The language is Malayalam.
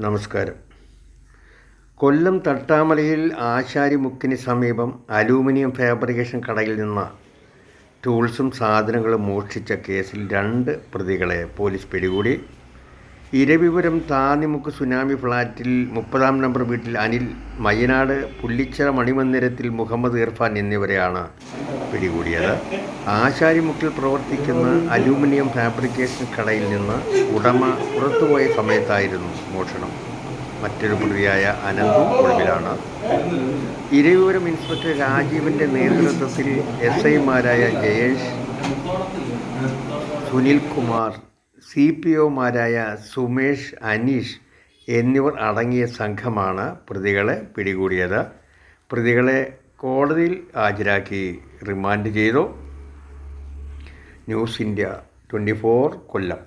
നമസ്കാരം. കൊല്ലം തട്ടാമലയിൽ ആശാരിമുക്കിന് സമീപം അലൂമിനിയം ഫാബ്രിക്കേഷൻ കടയിൽ നിന്ന് ടൂൾസും സാധനങ്ങളും മോഷ്ടിച്ച കേസിൽ രണ്ട് പ്രതികളെ പോലീസ് പിടികൂടി. ഇരവിപുരം താന്നിമുക്ക് സുനാമി ഫ്ളാറ്റിൽ മുപ്പതാം നമ്പർ വീട്ടിൽ അനിൽ മയ്യനാട് പുള്ളിച്ചിറ മണിമന്ദിരത്തിൽ മുഹമ്മദ് ഇർഫാൻ എന്നിവരെയാണ് പിടികൂടിയത്. ആശാരിമുക്കിൽ പ്രവർത്തിക്കുന്ന അലൂമിനിയം ഫാബ്രിക്കേഷൻ കടയിൽ നിന്ന് ഉടമ പുറത്തുപോയ സമയത്തായിരുന്നു മോഷണം. മറ്റൊരു പ്രതിയായ അനന്തും ഒളിവിലാണ്. ഇരവിപുരം ഇൻസ്പെക്ടർ രാജീവിന്റെ നേതൃത്വത്തിൽ എസ് ഐമാരായ ജയേഷ് സുനിൽകുമാർ സി പി ഒമാരായ സുമേഷ് അനീഷ് എന്നിവർ അടങ്ങിയ സംഘമാണ് പ്രതികളെ പിടികൂടിയത്. പ്രതികളെ കോടതിയിൽ ഹാജരാക്കി. റിമാൻഡ് ചെയ്തു. News India twenty four Kollam.